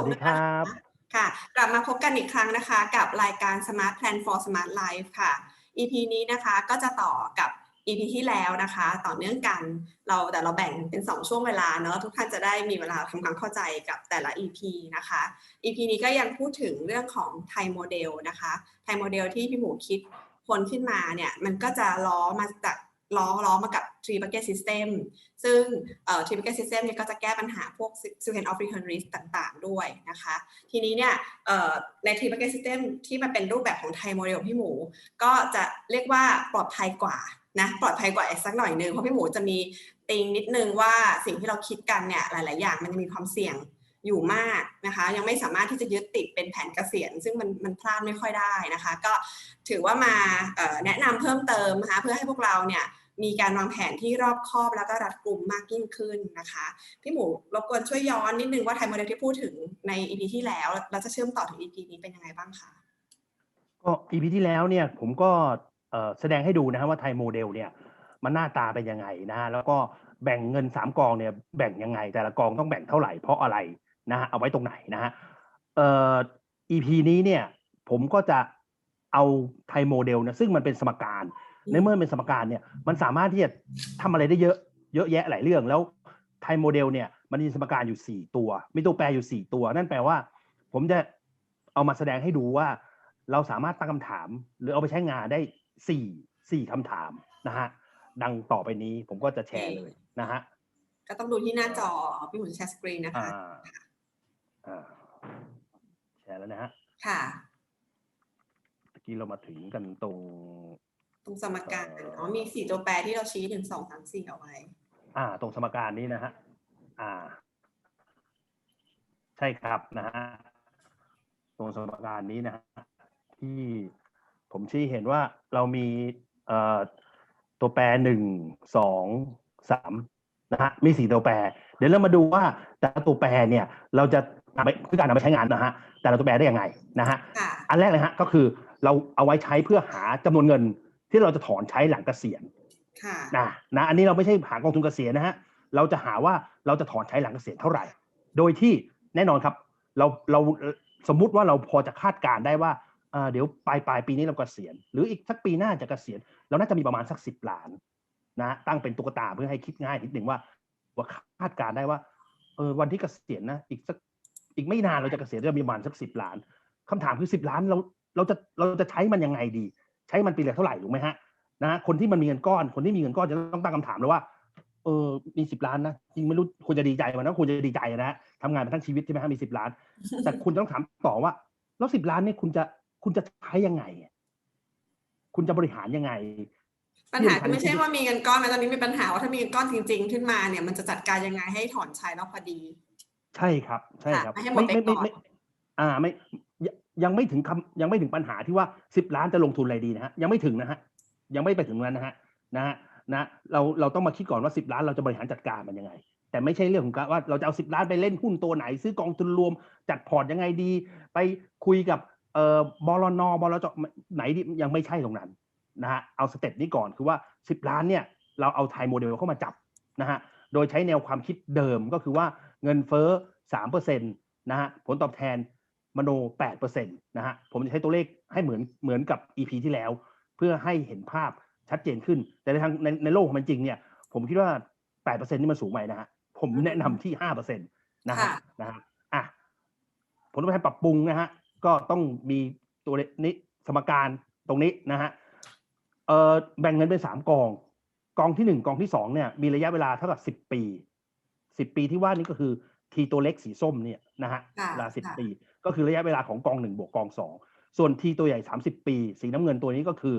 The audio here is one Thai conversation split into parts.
วัสดีครับ ค่ะ กลับมาพบกันอีกครั้งนะคะ กับรายการ Smart Plan for Smart Life ค่ะ EP นี้นะคะก็จะต่อกับ EP ที่แล้วนะคะ ต่อเนื่องกันเราแต่เราแบ่งเป็น 2 ช่วงเวลาเนอะทุกท่านจะได้มีเวลาทำความเข้าใจกับแต่ละ EP นะคะ EP นี้ก็ยังพูดถึงเรื่องของไทยโมเดลนะคะไทยโมเดลที่พี่หมูคิดคนขึ้นมาเนี่ยมันก็จะล้อมาจาก ล้อล้อมากับ Three Bucket System ซึ่ง Three Bucket System เนี่ยก็จะแก้ปัญหาพวก Silent of Return Risk ต่างๆ ด้วยนะคะ ทีนี้เนี่ยใน Three Bucket System ที่มันเป็นรูปแบบของไทยโมเดลพี่หมู ก็จะเรียกว่าปลอดภัยกว่านะปลอดภัยกว่าอีกสักหน่อยนึงเพราะพี่หมูจะมีติงนิดนึงว่าสิ่งที่เราคิดกันเนี่ยหลาย ๆ อย่างมันจะมีความเสี่ยงอยู่มากนะคะ ยังไม่สามารถที่จะยึดติดเป็นแผนเกษียณ ซึ่งมันมันพลาดไม่ค่อยได้นะคะ ก็ถือว่ามาแนะนำเพิ่มเติมนะคะเพื่อให้พวกเราเนี่ย มีการวางแผนที่รอบคอบแล้วก็รัดกลุ่มมากยิ่งขึ้นนะคะ พี่หมูรบกวนช่วยย้อนนิดนึงว่าไทยโมเดลที่พูดถึงใน EP ที่แล้วแล้วจะเชื่อมต่อถึง EP นี้เป็นยังไงบ้างคะก็อีพีที่แล้วเนี่ยผมก็แสดงให้ดูนะฮะว่าไทยโมเดลเนี่ยมันหน้าตาเป็นยังไงนะฮะแล้วก็แบ่งเงินสามกองเนี่ยแบ่งยังไง แต่ละกองต้องแบ่งเท่าไหร่เพราะอะไรนะฮะเอาไว้ตรงไหนนะฮะเอ่ออีพีนี้เนี่ยผมก็จะเอาไทยโมเดลนะซึ่งมันเป็นสมการ ในเมื่อเป็นสมการเนี่ยมันสามารถที่จะทำอะไรได้เยอะเยอะแยะหลายเรื่องแล้วไทยโมเดลเนี่ยมันมีสมการอยู่สี่ตัว มีตัวแปรอยู่สี่ตัว นั่นแปลว่า ผมจะเอามาแสดงให้ดูว่า เราสามารถตั้งคำถาม หรือเอาไปใช้งานได้สี่สี่คำถามนะฮะดังต่อไปนี้ผมก็จะแชร์เลยนะฮะก็ต้องดูที่หน้าจอพี่หมูจะแชร์สกรีนนะอ่าคะอ่าแชร์แล้วนะฮะค่ะตะกี้เรามาถึงกันตรงต รงสมการเอ่ออ๋อ๋อมีสี่ตัวแปรที่เราชี้หนึ่งสองสามสี่เอาไว้ อ่า ตรงสมการนี้นะฮะอ่า ใช่ครับนะฮะตรงสมการนี้นะฮะที่ผมชี้เห็นว่าเรามีเอ่อตัวแปรหนึ่งสองสามนะฮะมีสี่ตัวแปร เดี๋ยวเรามาดูว่าแต่ละตัวแปรเนี่ย เราจะนำไปคือการนำไปใช้งานนะฮะแต่ละตัวแปรได้ยังไงนะฮะค่ะอันแรกเลยฮะก็คือเราเอาไว้ใช้เพื่อหาจำนวนเงิน ที่เราจะถอนใช้หลังเกษียณค่ะนะนะอันนี้เราไม่ใช่หากองทุนเกษียณนะฮะเราจะหาว่าเราจะถอนใช้หลังเกษียณเท่าไหร่ โดยที่แน่นอนครับ เราเราสมมุติว่าเราพอจะคาดการณ์ได้ว่าเอ่อเดี๋ยวปลายปลายปีนี้เราเกษียณหรืออีกสักปีหน้าจะเกษียณเราน่าจะมีประมาณสักสิบล้านนะตั้งเป็นตุ๊กตาเพื่อให้คิดง่ายนิดหนึ่งว่าว่าคาดการณ์ได้ว่าเออวันที่เกษียณนะอีกสักอีกไม่นานเราจะเกษียณจะมีประมาณสักสิบล้านคำถามคือสิบล้านเราเราจะเราจะใช้มันยังไงดี ใช้มันปีละเท่าไหร่ถูกไหมฮะนะคนที่มันมีเงินก้อน คนที่มีเงินก้อนจะต้องตั้งคำถามเลยว่าเออมีสิบล้านนะจริงไม่รู้ควรจะดีใจมันนะควรจะดีใจนะฮะทำงานมาทั้งชีวิตใช่ไหมฮะมีสิบล้าน แต่คุณต้องถามต่อว่า แล้วสิบล้านเนี่ยคุณจะคุณจะใช้ยังไง คุณจะบริหารยังไง ปัญหาคือไม่ใช่ว่ามีเงินก้อนนะตอนนี้มีปัญหาว่าถ้ามีเงินก้อนจริง ๆ ขึ้นมาเนี่ยมันจะจัดการยังไงให้ถอนใช้แล้วพอดี ใช่ครับ ใช่ครับค่ะไม่ให้หมดไปก่อนอ่าไม่ ยังไม่ถึงคำยังไม่ถึงปัญหาที่ว่าสิบล้านจะลงทุนอะไรดีนะฮะยังไม่ถึงนะฮะยังไม่ไปถึงนั้นนะฮะนะฮะนะเราเราต้องมาคิดก่อนว่าสิบล้านเราจะบริหารจัดการมันยังไง แต่ไม่ใช่เรื่องของการว่าเราจะเอาสิบล้านไปเล่นหุ้นตัวไหน ซื้อกองทุนรวมจัดพอร์ตยังไงดี ไปคุยกับเอ่อบลนบลจไหนดียังไม่ใช่ตรงนั้นนะฮะเอาสเต็ปนี้ก่อนคือว่าสิบล้านเนี่ยเราเอาไทยโมเดลเข้ามาจับนะฮะโดยใช้แนวความคิดเดิมก็คือว่าเงินเฟ้อสามเปอร์เซ็นตนะฮะผลตอบแทน มโนแปดเปอร์เซ็นตนะฮะผมจะใช้ตัวเลขให้เหมือนเหมือนกับ EP ที่แล้ว เพื่อให้เห็นภาพชัดเจนขึ้น แต่ในทางในในโลกของมันจริงเนี่ย ผมคิดว่าแปดเปอร์เซ็นนี่มันสูงไปนะฮะผมแนะนำที่ห้าเปอร์เซ็นตนะฮะค่ะนะฮะอะผลตอบแทนปรับปรุงนะฮะก็ต้องมีตัวเลขนี้สมการตรงนี้นะฮะเอ่อแบ่งเงินเป็นสามกอง กองที่หนึ่งกองที่สองเนี่ยมีระยะเวลาเท่ากับสิบปีสิบปีที่ว่านี้ก็คือทีตัวเล็กสีส้มเนี่ยนะฮะค่ะเวลาสิบค่ะปี ก็คือระยะเวลาของกองหนึ่งบวกกองสองส่วนทีตัวใหญ่สามสิบปี สีน้ำเงินตัวนี้ก็คือ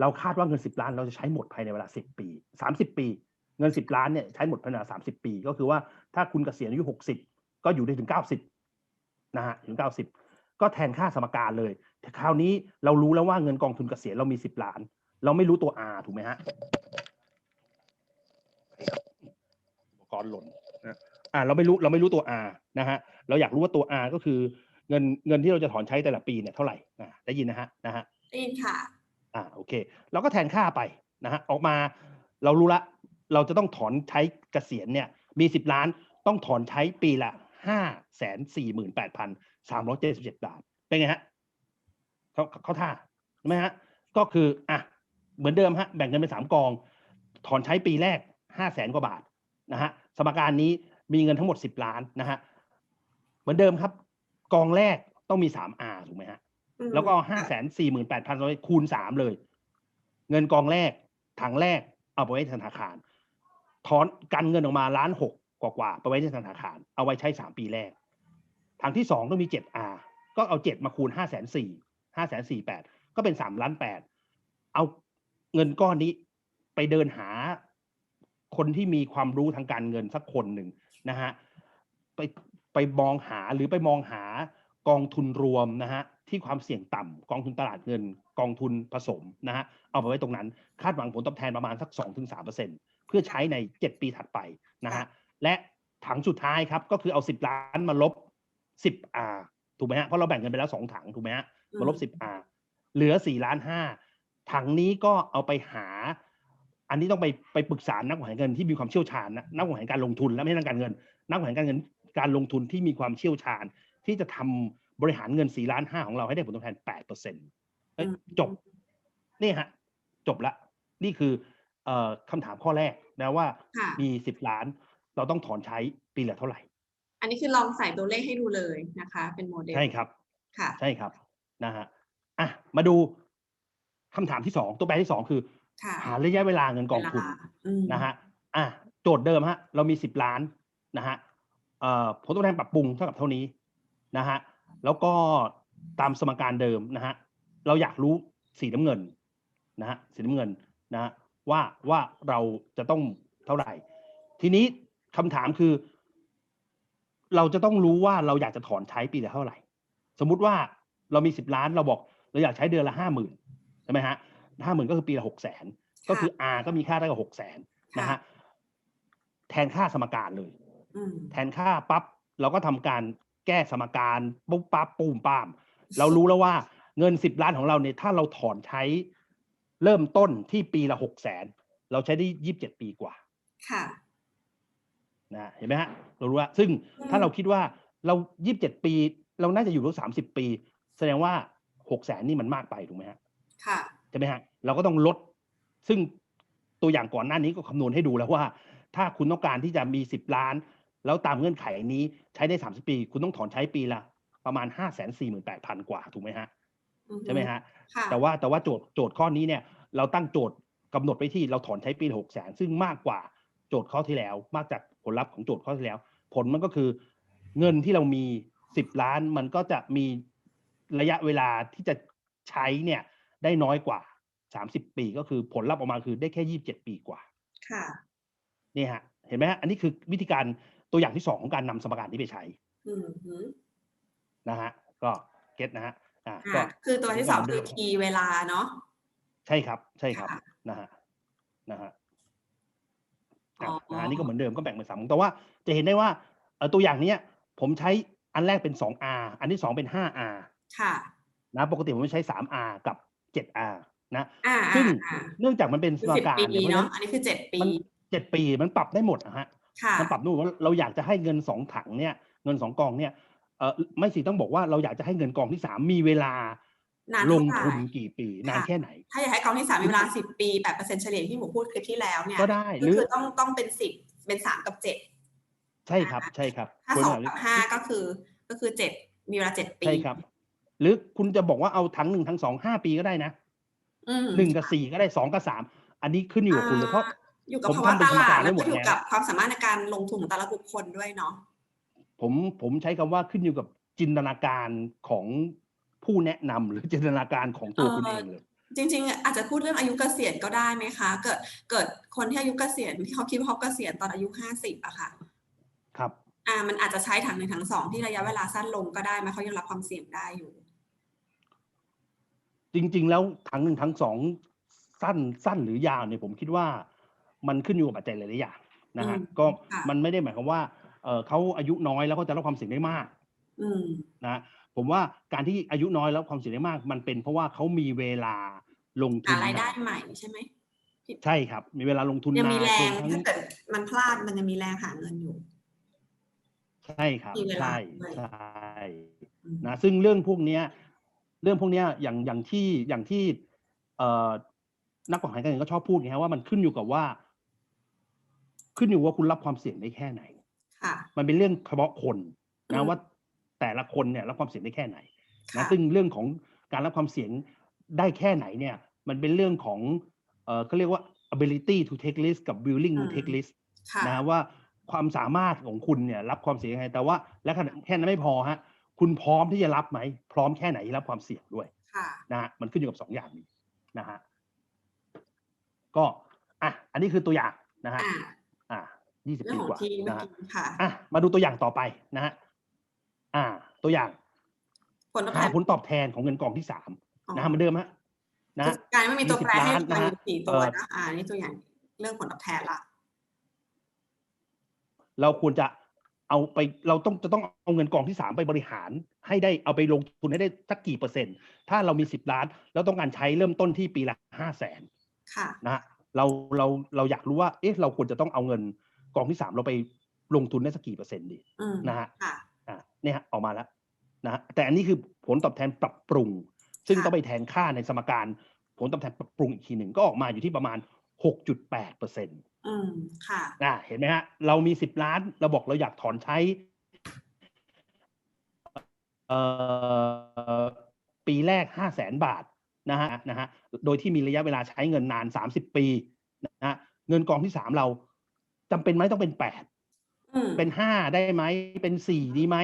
เราคาดว่าเงินสิบล้านเราจะใช้หมดภายในเวลาสิบปีสามสิบปี เงินสิบล้านเนี่ยใช้หมดภายในสามสิบปี ก็คือว่าถ้าคุณเกษียณอายุหกสิบก็อยู่ได้ถึงเก้าสิบนะฮะถึงเก้าสิบก็แทนค่าสมการเลยแต่คราวนี้เรารู้แล้วว่าเงินกองทุนเกษียณเรามีสิบล้าน เราไม่รู้ตัว R ถูกไหมฮะอุปกรณ์หล่นนะ อ่าเราไม่รู้เราไม่รู้ตัว R นะฮะเราอยากรู้ว่าตัว R ก็คือเงินเงินที่เราจะถอนใช้แต่ละปีเนี่ยเท่าไหร่อ่าได้ยินนะฮะนะฮะได้ยินค่ะอ่าโอเคเราก็แทนค่าไปนะฮะออกมาเรารู้ละ เราจะต้องถอนใช้เกษียณเนี่ยมีสิบล้านต้องถอนใช้ปีละห้าแสนสี่หมื่นแปดพันสามร้อยเจ็ดสิบเจ็ดบาทเป็นไงฮะเขาเขาท่าใช่ไหมฮะก็คืออะเหมือนเดิมฮะแบ่งเงินเป็นสามกอง ถอนใช้ปีแรกห้าแสนกว่าบาทนะฮะสมการนี้ มีเงินทั้งหมดสิบล้านนะฮะเหมือนเดิมครับ กองแรกต้องมีสาม R ถูกไหมฮะอืมแล้วก็ห้าแสนสี่หมื่นแปดพันคูณสามเลย เงินกองแรกถังแรกเอาไปไว้ธนาคาร ถอนกันเงินออกมาล้านหกกว่าๆไปไว้ที่ธนาคาร เอาไว้ใช้สามปีแรกถังที่สองต้องมีเจ็ด R ก็เอาเจ็ดมาคูณห้าแสนสี่ห้าแสนสี่แปดก็เป็นสามล้านแปดเอาเงินก้อนนี้ไปเดินหาคนที่มีความรู้ทางการเงินสักคนหนึ่ง นะฮะไปไปมองหาหรือไปมองหากองทุนรวมนะฮะที่ความเสี่ยงต่ำกองทุนตลาดเงิน กองทุนผสมนะฮะเอาไปไว้ตรงนั้น คาดหวังผลตอบแทนประมาณสัก 2-3%เเพื่อใช้ใน 7 ปีถัดไปนะฮะและถังสุดท้ายครับก็คือเอา 10 ล้านมาลบ 10 R ถูกไหมฮะเพราะเราแบ่งเงินไปแล้ว 2 ถังถูกไหมฮะมาลบ 10 R เหลือ 4 ล้าน 5 ถังนี้ก็เอาไปหา อันนี้ต้องไปไปปรึกษานักบริหารเงินที่มีความเชี่ยวชาญนะนักบริหารการลงทุนและไม่ใช่นักการเงิน นักบริหารการเงินการลงทุนที่มีความเชี่ยวชาญ ที่จะทำบริหารเงิน4ล้าน5ของเราให้ได้ผลตอบแทน8เปอร์เซ็นต์จบนี่ฮะ จบละ นี่คือเอ่อคำถามข้อแรกนะว่าค่ะมีสิบล้าน เราต้องถอนใช้ปีละเท่าไหร่ อันนี้คือลองใส่ตัวเลขให้ดูเลยนะคะ เป็นโมเดลใช่ครับ ค่ะ ใช่ครับนะฮะอะมาดูคำถามที่สองตัวแปรที่สองคือค่ะ หาระยะเวลาเงินกองทุนเวลาอืมนะฮะอะโจทย์เดิมฮะ เรามีสิบล้านนะฮะเอ่อผลตอบแทนปรับปรุงเท่ากับเท่านี้นะฮะแล้วก็ตามสมการเดิมนะฮะเราอยากรู้สีน้ำเงินนะฮะสีน้ำเงินนะฮะว่าว่าเราจะต้องเท่าไหร่ ทีนี้คำถามคือ เราจะต้องรู้ว่าเราอยากจะถอนใช้ปีละเท่าไหร่ สมมุติว่าเรามีสิบล้านเราบอก เราอยากใช้เดือนละห้าหมื่นใช่ไหมฮะ ห้าหมื่นก็คือปีละหกแสนก็คือ R ก็มีค่าได้กับหกแสนนะฮะแทนค่าสมการเลยอืมแทนค่าปั๊บเราก็ทำการแก้สมการปุ๊บปั๊บปูมป้าม เรารู้แล้วว่าเงินสิบล้านของเราเนี่ยถ้าเราถอนใช้เริ่มต้นที่ปีละหกแสนเราใช้ได้ยี่สิบเจ็ดปีกว่า ค่ะนะเห็นไหมฮะเรารู้ว่า ซึ่งถ้าเราคิดว่าเรายี่สิบเจ็ดปี เราน่าจะอยู่รู้สามสิบปี แสดงว่าหกแสนนี่มันมากไปถูกไหมฮะค่ะใช่ไหมฮะเราก็ต้องลด ซึ่งตัวอย่างก่อนหน้านี้ก็คำนวณให้ดูแล้วว่า ถ้าคุณต้องการที่จะมีสิบล้าน แล้วตามเงื่อนไขนี้ใช้ได้สามสิบปี คุณต้องถอนใช้ปีละประมาณห้าแสนสี่หมื่นแปดพันกว่า ถูกไหมฮะอือฮึใช่ไหมฮะค่ะแต่ว่าแต่ว่าโจทย์โจทย์ข้อนี้เนี่ย เราตั้งโจทย์กำหนดไปที่เราถอนใช้ปีละหกแสนซึ่งมากกว่าโจทย์ข้อที่แล้ว มากจากผลลัพธ์ของโจทย์ข้อที่แล้ว ผลมันก็คือ เงินที่เรามีสิบล้านมันก็จะมีระยะเวลาที่จะใช้เนี่ย ได้น้อยกว่าสามสิบปีก็คือผลลัพธ์ออกมาคือได้แค่ยี่สิบเจ็ดปีกว่า ค่ะนี่ฮะ เห็นไหมฮะ อันนี้คือวิธีการตัวอย่างที่สองของการนำสมการนี้ไปใช้อืมฮึนะฮะ ก็เก็ตนะฮะอ่าก็อ่าคือตัวที่สองผมว่าคือเดิมทีเวลาเนาะใช่ครับ ใช่ครับค่ะนะฮะนะฮะอ๋ออะนะฮะนี่ก็เหมือนเดิมก็แบ่งเป็นสามแต่ว่าจะเห็นได้ว่าเอ่อตัวอย่างเนี้ย ผมใช้อันแรกเป็น 2R อันที่สองเป็น 5R ค่ะ นะ ปกติผมใช้ 3R กับ 7R นะอ่าซึ่งอ่าเนื่องจากมันเป็นสคือมสิบการปีเนี่ยเพราะฉะเนาะนั้นอันนี้คือเจ็ดปีมันเจ็ดปีมันปรับได้หมดนะฮะค่ะมันปรับนู่นว่าเราอยากจะให้เงินสองถังเนี่ยเงินสองกองเนี่ยเออไม่สิต้องบอกว่าเราอยากจะให้เงินกองที่สามมีเวลานานลเท่างไหร่ทุนกี่ปีนานค่ะแค่ไหน ถ้าอยากให้กองที่สามมีเวลาสิบปีแปดเปอร์เซ็นต์เฉลี่ยที่หมูพูดคลิปที่แล้วเนี่ยก็ได้หก็รือคือต้องต้องเป็นสิบเป็นสามกับเจ็ดใช่ครับใช่ครับถ้าควรสองแบบนี้กับห้าก็คือก็คือเจ็ดมีเวลาเจ็ดปีใช่ครับ หรือคุณจะบอกว่าเอาทั้งหนึ่งทั้งสองห้าปีก็ได้นะอืมหนึ่งกับสี่ก็ได้สองกับสามอันนี้ขึ้นอยู่กับคุณเลยเพราะอยู่กับผมภาวะทำเป็นตสมลาการดไว้แล้วหมก็ดอยู่แล้วกับความสามารถในการลงทุนของแต่ละบุคคลด้วยเนาะผมผมใช้คำว่าขึ้นอยู่กับจินตนาการของผู้แนะนำหรือจินตนาการของตัวคุณเองเลยจริง ๆ อาจจะพูดเรื่องอายุเกษียณก็ได้ไหมคะ เกิดเกิดคนที่อายุเกษียณที่เขาคิดว่าเขาเกษียณตอนอายุห้าสิบอะค่ะ ครับ อ่า มันอาจจะใช้ถังหนึ่งถังสองที่ระยะเวลาสั้นลงก็ได้ไหมเขายังรับความเสี่ยงได้อยู่ จริง ๆ แล้วทั้งหนึ่งทั้งสองสั้นสั้นหรือยาวเนี่ยผมคิดว่ามันขึ้นอยู่กับปัจจัยหลายๆอย่างนะฮะอืมก็ค่ะมันไม่ได้หมายความว่าเออเขาอายุน้อยแล้วก็จะรับความเสี่ยงได้มากอืมนะผมว่าการที่อายุน้อยแล้วความเสี่ยงได้มาก มันเป็นเพราะว่าเขามีเวลาลงทุหานรายได้นานใหม่ใช่ไหมใช่ครับ มีเวลาลงทุนยังนามีนแรงรวมทั้งถ้าเกิดมันพลาดมันยังมีแรงหาเงินอยู่ช่ครับมีเวลาใช่ด้วยใช่อืมนะซึ่งเรื่องพวกเนี้ย เรื่องพวกเนี้ยอย่างอย่างที่อย่างที่เอ่อนักวางแผนการเงินก็ชอบพูดไงฮะว่ามันขึ้นอยู่กับว่า ขึ้นอยู่ว่าคุณรับความเสี่ยงได้แค่ไหนค่ะมันเป็นเรื่องเฉพาะคนอืนะมว่าแต่ละคนเนี่ยรับความเสี่ยงได้แค่ไหนค่ะนะซึ่งเรื่องของการรับความเสี่ยงได้แค่ไหนเนี่ย มันเป็นเรื่องของเออเขาเรียกว่า ability to take risk กับ willing to take risk ค่ะนะว่าความสามารถของคุณเนี่ย รับความเสี่ยงยังไงแต่ว่าและขณะแค่นั้นไม่พอฮะ คุณพร้อมที่จะรับไหม พร้อมแค่ไหนที่รับความเสี่ยงด้วยค่ะนะฮะมันขึ้นอยู่กับสองอย่างนี้นะฮะก็อะอันนี้คือตัวอย่างนะฮะอ่าอะยี่สิบเรื่องปีของกว่าที่เมื่อนะฮะกี้ค่ะอะมาดูตัวอย่างต่อไปนะฮะอ่า ตัวอย่างผลตอบแทหานผลตอบแทนของเงินกองที่สามนะฮะเหมือนเดิมฮะนะคืฮะอการไม่มีตัวแปรให้มี10ล้านนะฮะมีสี่ตัวเอ่อนะอ่านี่ตัวอย่างเรื่องผลตอบแทนละเราควรจะ เอาไปเราต้องจะต้องเอาเงินกองที่สามไปบริหาร ให้ได้เอาไปลงทุนให้ได้สักกี่เปอร์เซ็นต์ ถ้าเรามีสิบล้าน แล้วต้องการใช้เริ่มต้นที่ปีละห้าแสนค่ะนะฮะเราเราเราอยากรู้ว่า เอ๊ะเราควรจะต้องเอาเงินกองที่สามเราไปลงทุนได้สักกี่เปอร์เซ็นต์ดีอืมนะฮะค่ะอะเนี่ยฮะออกมาแล้วนะฮะแต่อันนี้คือผลตอบแทนปรับปรุง ซึ่งค่ะต้องไปแทนค่าในสมการผลตอบแทนปรับปรุงอีกทีหนึ่งก็ออกมาอยู่ที่ประมาณ 6.8เปอร์เซ็นต์ อืมค่ะ อ่าเห็นไหมฮะ เรามี10ล้าน เราบอกเราอยากถอนใช้ เอ่อปีแรก5 0 0แสนบาทนะฮะนะฮะโดยที่มีระยะเวลาใช้เงินนาน30ปีนะฮะเงินกองที่3เราจำเป็นไหมต้องเป็น8อืมเป็นห้าได้ไหมเป็นสี่ดีไหม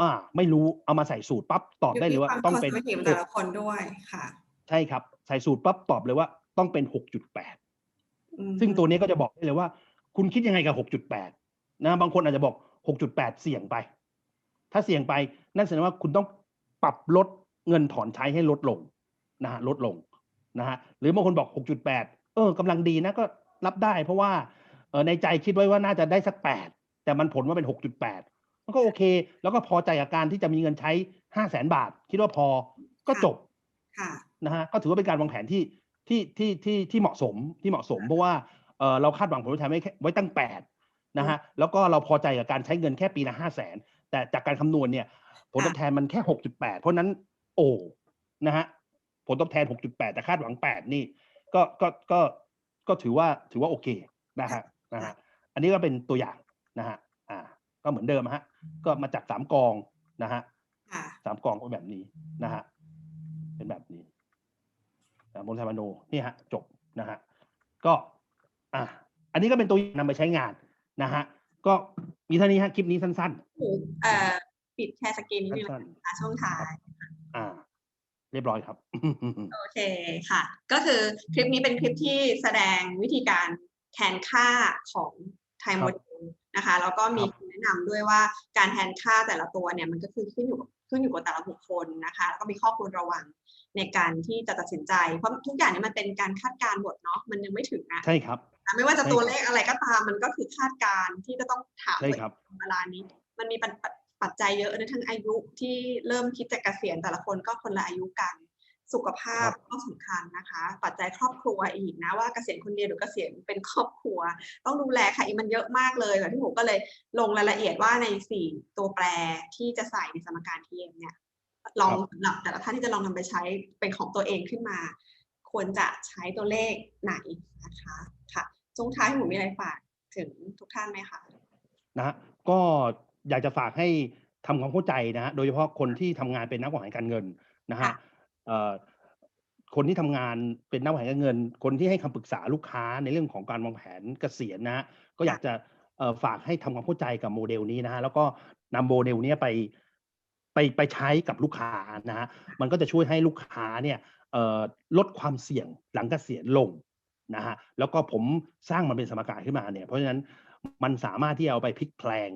อ่า ไม่รู้เอามาใส่สูตรปั๊บตอบได้เลยว่ายู่ที่ต้องเป็นควม conservative หแต่กละคนด้วยค่ะ ใช่ครับ ใส่สูตรปั๊บตอบเลยว่าต้องเป็นหกจุดแปดอืม ซึ่งตัวนี้ก็จะบอกได้เลยว่า คุณคิดยังไงกับหกจุดแปดนะบางคนอาจจะบอกหกจุดแปดเสี่ยงไป ถ้าเสี่ยงไปนั่นแสดงว่าคุณต้องปรับลดเงินถอนใช้ให้ลดลงนะฮะลดลงนะฮะหรือบางคนบอกหกจุดแปดเออกำลังดีนะก็รับได้ เพราะว่าเออในใจคิดไว้ว่าน่าจะได้สักแปดแต่มันผลว่าเป็นหกจุดแปดมันก็โอเค แล้วก็พอใจกับการที่จะมีเงินใช้ห้าแสนบาท คิดว่าพอก็จบค่ะนะฮะก็ถือว่าเป็นการวางแผนที่ ที่ที่ที่ที่เหมาะสมที่เหมาะสม เพราะว่าเออเราคาดหวังผลตอบแทนไว้แค่ไว้ตั้งแปดนะฮะแล้วก็เราพอใจกับการใช้เงินแค่ปีละห้าแสนแต่จากการคำนวณเนี่ย ผลตอบแทนมันแค่หกจุดแปดเพราะฉะนั้นโอ้นะฮะผลตอบแทนหกจุดแปดแต่คาดหวังแปดนี่ ก็ก็ก็ก็ถือว่าถือว่าโอเคนะฮะนะฮะอันนี้ก็เป็นตัวอย่างนะฮะอ่า ก็เหมือนเดิมฮะ ก็มาจากสามกองนะฮะค่ะสามกองก็แบบนี้นะฮะเป็นแบบนี้อ่าโมลไทมาโนนี่ฮะจบนะฮะก็อะอันนี้ก็เป็นตัวอย่างนำไปใช้งานนะฮะก็มีเท่านี้ฮะคลิปนี้สั้นเอ่อปิดแชร์สกรีนนิดนึงสั้นนะคะช่วงท้ายๆอ่า เรียบร้อยครับ โอเคค่ะ ก็คือคลิปนี้เป็นคลิปที่แสดงวิธีการแทนค่าของไทม์ครัโมบเดลนะคะแล้วก็มีครับคำแนะนำด้วยว่าการแทนค่าแต่ละตัวเนี่ยมันก็คือขึ้นอยู่กับขึ้นอยู่กับแต่ละบุคคลนะคะ แล้วก็มีข้อควรระวัง ในการที่จะตัดสินใจ เพราะทุกอย่างเนี้มันเป็นการคาดการณ์หมดเนาะมันยังไม่ถึงอะใช่ครับ ไม่ว่าจะใช่ตัวครับเลขอะไรก็ตามมันก็คือคาดการณ์ที่จะต้องถามใช่ตัวเองครับเวลานี้ มันมีปัจปัจปัจจัยเยอะนะทั้งอายุที่เริ่มคิดจะเกษียณแต่ละคนก็คนละอายุกันสุขภาพก็สำคัญนะคะ ปัจจัยครอบครัวอีกนะว่าเกษียณคนเดียวหรือเกษียณเป็นครอบครัว ต้องดูแลค่ะอีกมันเยอะมากเลยแบบที่ผมก็เลยลงรายละเอียดว่าในสี่ตัวแปรที่จะใส่ในสมการ TM เนี่ย ลองสำหรับแต่ละท่านที่จะลองนำไปใช้เป็นของตัวเองขึ้นมา ควรจะใช้ตัวเลขไหนนะคะค่ะช่วงท้ายหมูมีอะไรฝากถึงทุกท่านไหมคะนะฮะก็อยากจะฝากให้ทำความเข้าใจนะฮะโดยเฉพาะคนที่ทำงานเป็นนักวางแผนการเงินนะฮะค่ะเอ่อคนที่ทำงานเป็นนักวางแผนการเงิน คนที่ให้คำปรึกษาลูกค้าในเรื่องของการวางแผนเกษียณนะฮะก็อยากจะเอ่อฝากให้ทำความเข้าใจกับโมเดลนี้นะฮะแล้วก็นำโมเดลเนี้ยไป ไปไปใช้กับลูกค้านะฮะมันก็จะช่วยให้ลูกค้าเนี่ยเอ่อลดความเสี่ยงหลังเกษียณลงนะฮะแล้วก็ผมสร้างมันเป็นสมการขึ้นมาเนี่ยเพราะฉะนั้นมันสามารถที่จะเอาไปพลิกแพลง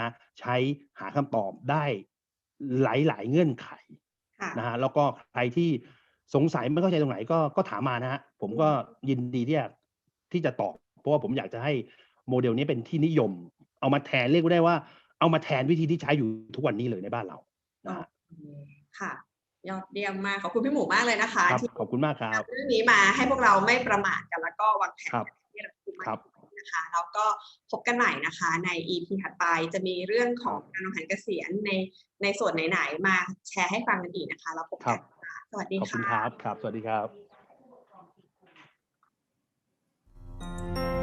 นะใช้หาคำตอบได้หลาย ๆ เงื่อนไขค่ะนะฮะแล้วก็ใครที่สงสัยไม่เข้าใจตรงไหนก็ก็ถามมานะฮะผมก็ยินดีที่จะที่จะตอบ เพราะว่าผมอยากจะให้โมเดลนี้เป็นที่นิยม เอามาแทนเรียกได้ว่าเอามาแทนวิธีที่ใช้อยู่ทุกวันนี้เลยในบ้านเรานะฮะ ค่ะ ยอดเยี่ยมมากขอบคุณพี่หมูมากเลยนะคะครับที่ขอบคุณมากครับนำเรื่องนี้มาให้พวกเราไม่ประมาทกันแล้วก็วางแผนครับกันให้รัดกุมมากครับขึ้นนะนะคะแล้วก็พบกันใหม่นะคะใน EP ถัดไปจะมีเรื่องของการวางแผนเกษียณในในส่วนไหนๆมาแชร์ให้ฟังกันอีกนะคะแล้วพบกันค่ะสวัสดีขอบคุณค่ะครับครับ สวัสดีครับ